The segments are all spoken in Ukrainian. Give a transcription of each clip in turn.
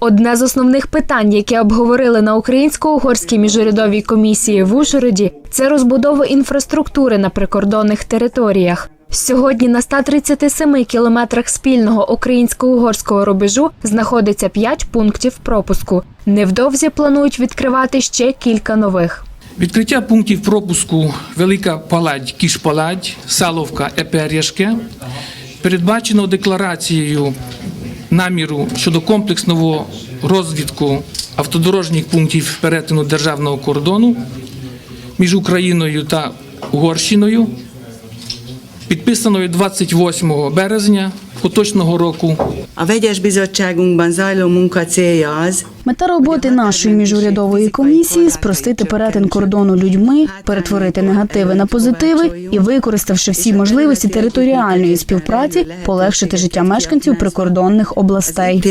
Одне з основних питань, яке обговорили на українсько-угорській міжурядовій комісії в Ужгороді, це розбудова інфраструктури на прикордонних територіях. Сьогодні на 137 кілометрах спільного українсько-угорського рубежу знаходиться 5 пунктів пропуску. Невдовзі планують відкривати ще кілька нових. Відкриття пунктів пропуску Велика Паладь, Кішпаладь, Саловка, Епер'яшке передбачено декларацією наміру щодо комплексного розвідку автодорожніх пунктів перетину державного кордону між Україною та Угорщиною, підписаною 28 березня поточного року. A vegyes bizottságunkban zajló munka célja az, Мета роботи нашої міжурядової комісії спростити перетин кордону людьми, перетворити негативи на позитиви і, використавши всі можливості територіальної співпраці, полегшити життя мешканців прикордонних областей.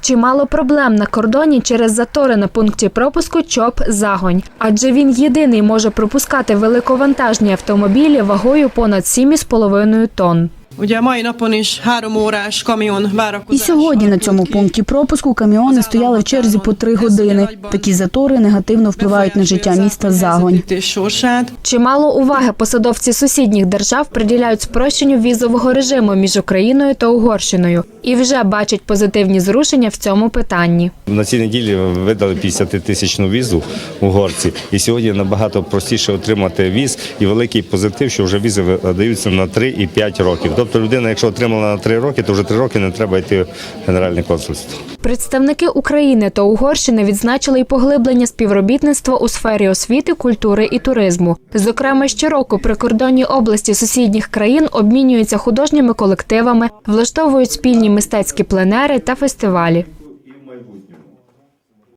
Чимало проблем на кордоні через затори на пункті пропуску ЧОП Загонь, адже він єдиний може пропускати великовантажні автомобілі вагою понад 7,5 тонн. Ugye mai napon is három órás kamion І сьогодні на цьому пункті пропуску каміони стояли в черзі по три години. Такі затори негативно впливають на життя міста Загонь. Чимало уваги посадовці сусідніх держав приділяють спрощенню візового режиму між Україною та Угорщиною і вже бачать позитивні зрушення в цьому питанні. На цій неділі видали 50 тисячну візу угорці, і сьогодні набагато простіше отримати віз і великий позитив, що вже візи видаються на 3 і 5 років. Тобто людина, якщо отримала на три роки, то вже три роки не треба йти в генеральне консульство. Представники України та Угорщини відзначили й поглиблення співробітництва у сфері освіти, культури і туризму. Зокрема, щороку прикордонні області сусідніх країн обмінюються художніми колективами, влаштовують спільні мистецькі пленери та фестивалі.